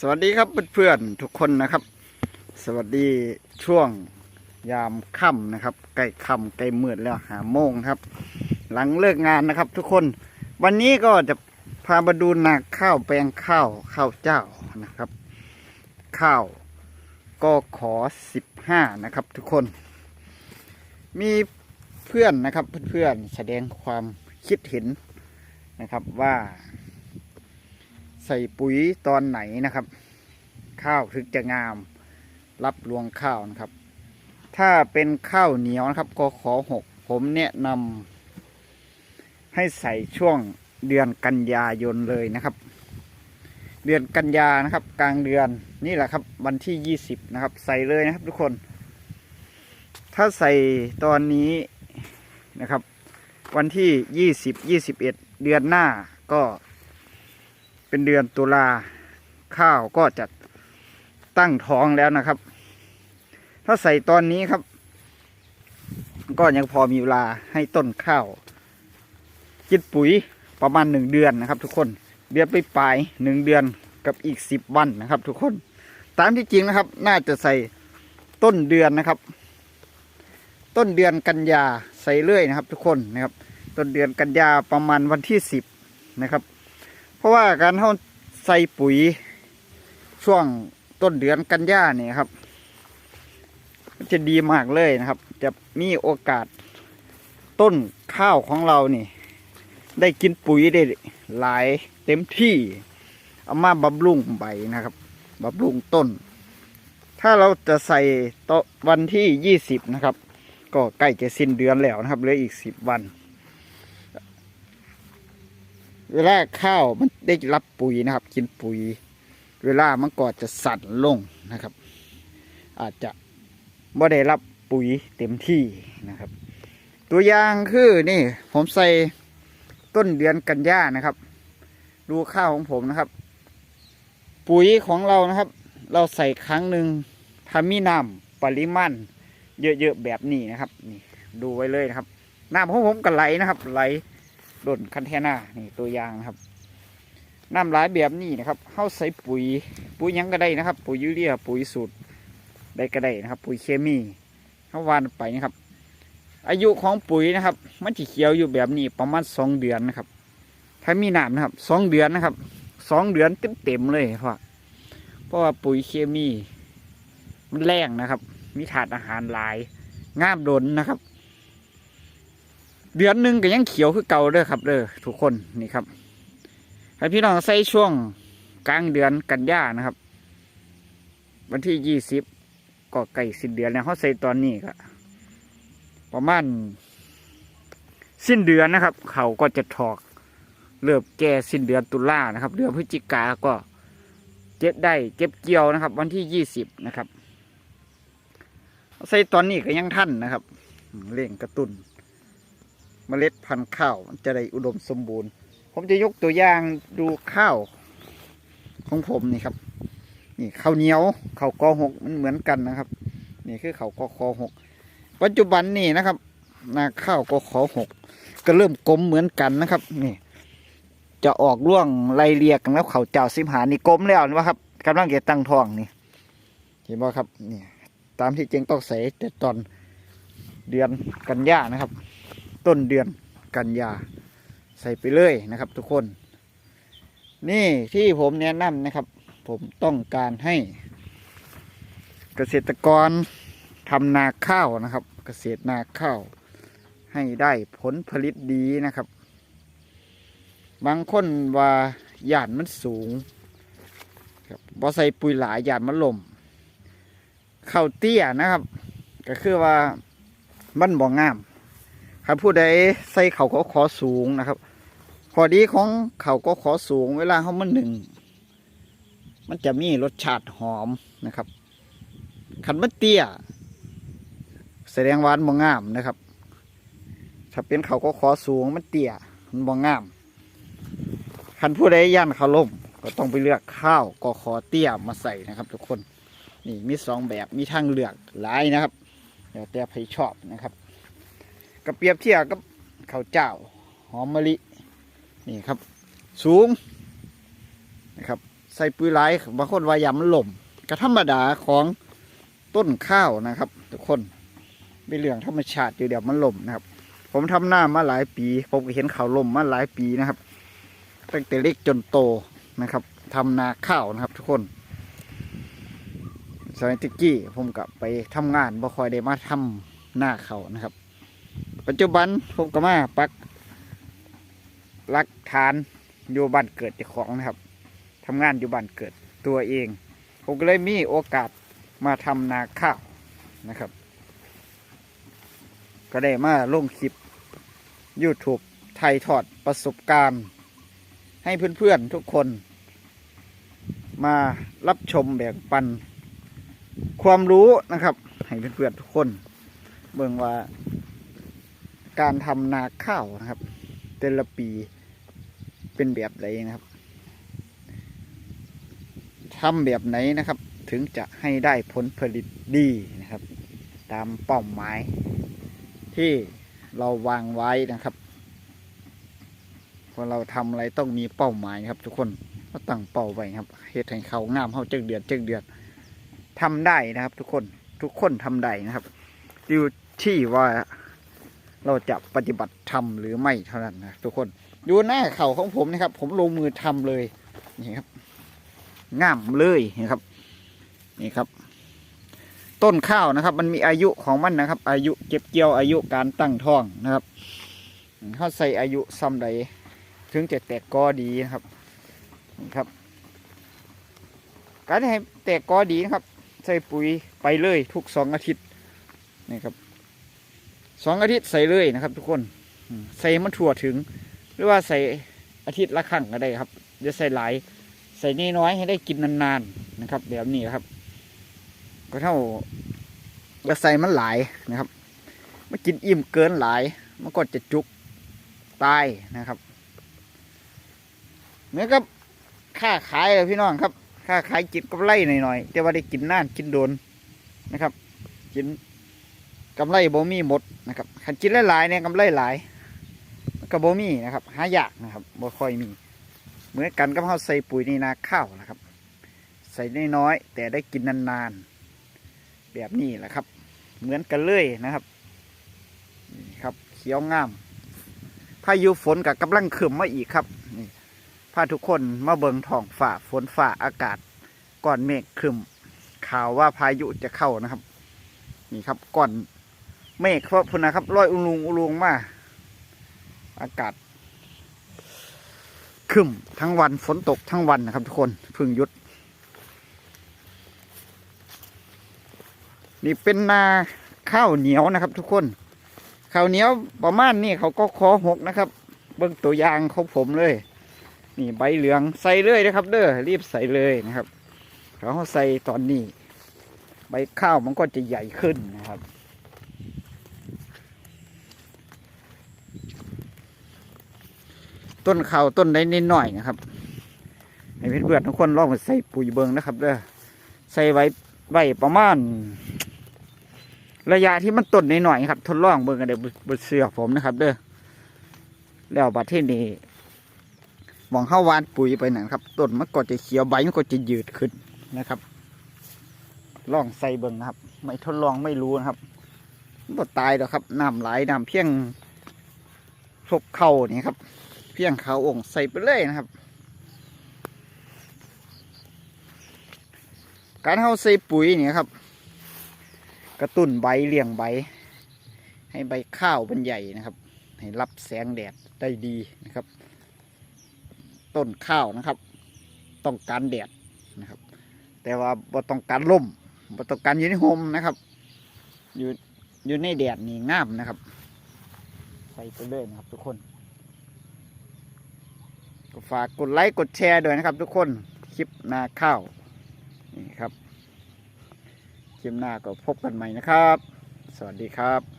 สวัสดีครับเพื่อนๆทุกคนนะครับ สวัสดีช่วงยามค่ำนะครับใกล้ค่ำใกล้มืดแล้วหาโมงครับ หลังเลิกงานนะครับ ทุกคน วันนี้ก็จะพามาดูนาข้าวแปลงข้าวข้าวเจ้านะครับ ข้าวก็ขอสิบห้านะครับ ทุกคน มีเพื่อนนะครับเพื่อนๆแสดงความคิดเห็นนะครับว่า ใส่ปุ๋ยตอนไหนนะครับ ข้าวถึงจะงาม รับรวงข้าวนะครับ ถ้าเป็นข้าวเหนียวนะครับก็ขอหกผมแนะนำให้ใส่ช่วงเดือนกันยายนเลยนะครับ เดือนกันยานะครับ กลางเดือนนี่แหละครับ วันที่ยี่สิบนะครับ ใส่เลยนะครับ ทุกคน ถ้าใส่ตอนนี้นะครับ วันที่ยี่สิบยี่สิบเอ็ดเดือนหน้าก็ เป็นเดือนตุลาข้าวก็จะตั้งท้องแล้วนะครับ ถ้าใส่ตอนนี้ครับ ก็ยังพอมีเวลาให้ต้นข้าวกินปุ๋ยประมาณหนึ่งเดือนนะครับ ทุกคนเดือนไปปลายหนึ่งเดือนกับอีกสิบวันนะครับ ทุกคน ตามที่จริงนะครับ น่าจะใส่ต้นเดือนนะครับ ต้นเดือนกันยาใส่เรื่อยนะครับ ทุกคนนะครับ ต้นเดือนกันยาประมาณวันที่สิบนะครับ ราะว่าการเขาใส่ปุ๋ยช่วงต้นเดือนกันยาเนี่ยครับมันจะดีมากเลยนะครับ จะมีโอกาสต้นข้าวของเรานี่ ได้กินปุ๋ยได้หลายเต็มที่ เอามาบำรุงใบนะครับบำรุงต้น ถ้าเราจะใส่ตอวันที่ยี่สิบนะครับ ก็ใกล้จะสิ้นเดือนแล้วนะครับเหลืออีกสิบวัน เวลาข้าวมันได้รับปุ๋ยนะครับ กินปุ๋ย เวลามันก็จะสั่นลงนะครับ อาจจะไม่ได้รับปุ๋ยเต็มที่นะครับ ตัวอย่างคือนี่ ผมใส่ต้นเดือนกันยานะครับ ดูข้าวของผมนะครับ ปุ๋ยของเรานะครับ เราใส่ครั้งหนึ่งถ้ามีน้ำปริมาณเยอะๆแบบนี้นะครับ นี่ ดูไว้เลยนะครับน้ำของผมก็ไหลนะครับ ไหล ดนคันเทน่านี่ตัวอย่างนะครับน้ำหลายแบบนี้นะครับเข้าใส่ปุ๋ย ปุ๋ยยังก็ได้นะครับ ปุ๋ยยูเรียปุ๋ยสูตรได้ก็ได้นะครับ ปุ๋ยเคมีเข้าวานไปนะครับ อายุของปุ๋ยนะครับ มันจะเขียวอยู่แบบนี้ประมาณสองเดือนนะครับ ถ้ามีน้ำนะครับสองเดือนนะครับสองเดือนเต็มเต็มๆเลยเพราะเพราะว่าปุ๋ยเคมี มันแรงนะครับ มีถาดอาหารหลายงามดนนะครับ เดือนหนึ่งก็ยังเขียวคือเก่าเด้อครับเด้อทุกคนนี่ครับให้พี่น้องใส่ช่วงกลางเดือนกันยานะครับ วันที่ยี่สิบก็ใกล้สิ้นเดือนแล้วเขาใส่ตอนนี้ก็ประมาณสิ้นเดือนนะครับ เขาก็จะถอกเริ่มแก่สิ้นเดือนตุลานะครับ เดือนพฤศจิกาก็เก็บได้เก็บเกี่ยวนะครับ วันที่ยี่สิบนะครับ ใส่ตอนนี้ก็ยังทันนะครับเร่งกระตุ้น เมล็ดพันธุ์ข้าวมันจะได้อุดมสมบูรณ์ ผมจะยกตัวอย่างดูข้าวของผมนี่ครับ นี่ข้าวเหนียวข้าวกอหกมันเหมือนกันนะครับ นี่คือข้าวกอคอหกปัจจุบันนี่นะครับนาข้าวกอขอหกก็เริ่มกลมเหมือนกันนะครับ นี่ จะออกร่วงไล่เรียกันแล้วเขาเจ้าสิมหานี่กลมแล้วนะครับกำลังจะตั้งท้องนี่เห็นบ่ครับนี่ตามที่เจงต้องใส่แต่ตอนเดือนกันยานะครับ ต้นเดือนกันยาใส่ไปเลยนะครับ ทุกคน นี่ที่ผมแนะนำนะครับ ผมต้องการให้ เกษตรกรทำนาข้าวนะครับ เกษตรนาข้าว ให้ได้ผลผลิตดีนะครับ บางคนว่าหยาดมันสูงครับบอใส่ปุ๋ยหลายหยาดมันล่มข้าวเตี้ยนะครับ ก็คือว่ามันบ่งาม ครับผู้ใดใส่เขาก็ขอสูงนะครับข้อดีของเขาก็ขอสูง เวลาเขามันหนึ่ง มันจะมีรสชาติหอมนะครับขันมันเตี้ย แสดงวามันบ่งามนะครับ ถ้าเป็นเขาก็ขอสูงมันเตี้ยมันบ่งามขันผู้ใดย่านเขาล่มก็ต้องไปเลือกข้าวก็ขอเตี้ยมาใส่นะครับ ทุกคนนี่มีสองแบบมีทางเลือกหลายนะครับเดี๋ยวแต่ใครชอบนะครับ กระเปรียบเทียบกับข้าวเจ้า หอมมะลินี่ครับ สูงนะครับใส่ปุ๋ยหลายบางคนว่ายามันหล่มก็ธรรมดาของต้นข้าวนะครับ ทุกคนเป็นเรื่องธรรมชาติอยู่เดี๋ยวมันหล่มนะครับ ผมทำหน้ามาหลายปี ผมก็เห็นเขาวหล่มมาหลายปีนะครับตั้งแต่เล็กจนโตนะครับทำนาข้าวนะครับ ทุกคนสมัยตะกี้ผมก็ไปทำงานบ่คอยได้มาทำหน้าเขานะครับ ปัจจุบันผมก็มาปักรักฐานอยู่บ้านเกิดเจ้าของนะครับทำงานอยู่บ้านเกิดตัวเอง ผมก็เลยมีโอกาสมาทำนาข้าวนะครับ ก็ได้มาลงคลิป YouTube ไทยทอดประสบการณ์ ให้เพื่อนๆทุกคน มารับชมแบ่งปัน ความรู้นะครับ ให้เพื่อนๆทุกคน เบิ่งว่า การทำนาข้าวนะครับ แต่ละปีเป็นแบบไหนนะครับทำแบบไหนนะครับ ถึงจะให้ได้ผลผลิตดีนะครับ ตามเป้าหมายที่เราวางไว้นะครับพอเราทำอะไรต้องมีเป้าหมายครับ ทุกคนก็ตั้งเป้าไว้ครับเฮ็ดให้เขางามเขาเจักเดือนเจักเดือนทำได้นะครับ ทุกคนทุกคนทำได้นะครับอยู่ที่ว่า เราจะปฏิบัติทำหรือไม่เท่านั้นนะทุกคนดูหน้าเข่าของผมนะครับ ผมลงมือทำเลยนี่ครับง่ามเลยนี่ครับ นี่ครับ ต้นข้าวนะครับ มันมีอายุของมันนะครับ อายุเก็บเกี่ยวอายุการตั้งท้องนะครับเขาใส่อายุซ้ำใดถึงจะแตกกอดีนะครับนี่ครับ การให้แตกกอดีนะครับ ใส่ปุ๋ยไปเลยทุกสองอาทิตย์นี่ครับ สองอาทิตย์ใส่เลยนะครับ ทุกคนใส่มันทั่วถึง หรือว่าใส่อาทิตย์ละครั้งก็ได้ครับจะใส่หลาย ใส่น้อยๆให้ได้กินนานๆนะครับ แบบนี้ครับ ก็เท่าก็ใส่มันหลายนะครับมันกินอิ่มเกินหลาย มันก็จะจุกตายนะครับเหมือนกับค่าขายเลยพี่น้องครับ ค่าขายจิตกับไล่หน่อยๆแต่ว่าได้กินนานกินโดนนะครับ กิน กำไรบ่มีหมดนะครับขันกินหลายๆเนี่ยกำไรหลายมันก็บ่มีนะครับหายากนะครับบ่ค่อยมี เหมือนกันกับเขาใส่ปุ๋ยในนาข้าวนะครับ ใส่น้อยๆแต่ได้กินนานๆ แบบนี้แหละครับ เหมือนกันเลยนะครับนี่ครับเขียวงามพายุฝนกับกำลังขึ้นมาอีกครับนี่พาทุกคนมาเบิงท้องฝ่าฝนฝ่าอากาศก่อนเมฆครึมข่าวว่าพายุจะเข้านะครับ นี่ครับก่อน เมฆเพราะพุ่นนะครับลอยอุลุงอุลุงมาอากาศครึมทั้งวันฝนตกทั้งวันนะครับ ทุกคนพึ่งหยุด นี่เป็นนาข้าวเหนียวนะครับ ทุกคนข้าวเหนียวประมาณนี้เขาก็คอหกนะครับ เบื้องตัวยางเของผมเลย นี่ใบเหลืองใส่เลยนะครับ เด้อรีบใส่เลยนะครับเขาใส่ตอนนี้ ใบข้าวมันก็จะใหญ่ขึ้นนะครับ ต้นข้าวต้นใดนิดหน่อยนะครับให้เพื่อนๆทุกคนลองมาใส่ปุ๋ยเบิงนะครับเด้อใส่ไว้ไว้ประมาณ ระยะที่มันต้นนิดหน่อยครับ ทดลองเบิงกันเดี๋ยวบนเสือผมนะครับ เด้อแล้วบัดที่นี้หวังเข้าวานปุ๋ยไปหนังครับต้นมันก็จะเขียวใบมันก็จะยืดขึ้นนะครับ ลองใส่เบิงนะครับ ไม่ทดลองไม่รู้นะครับบ่ตายหรอกครับน้ำไหลน้ำเพียงทบเข่านี่ครับ เพียงขาวองค์ใส่ไปเลยนะครับ การเข้าใส่ปุ๋ยนี่ครับ กระตุ้นใบเลี้ยงใบ ให้ใบข้าวมันใหญ่นะครับ ให้รับแสงแดดได้ดีนะครับ ต้นข้าวนะครับ ต้องการแดดนะครับ แต่ว่าบ่ต้องการลมบ่ต้องการอยู่ในโฮมนะครับ อยู่อยู่ในแดดนี่งามนะครับ ใส่ไปเลยนะครับทุกคน ก็ฝากกดไลค์กดแชร์ด้วยนะครับ ทุกคนคลิปนาข้าวนี่ครับคลิปหน้าก็พบกันใหม่นะครับ สวัสดีครับ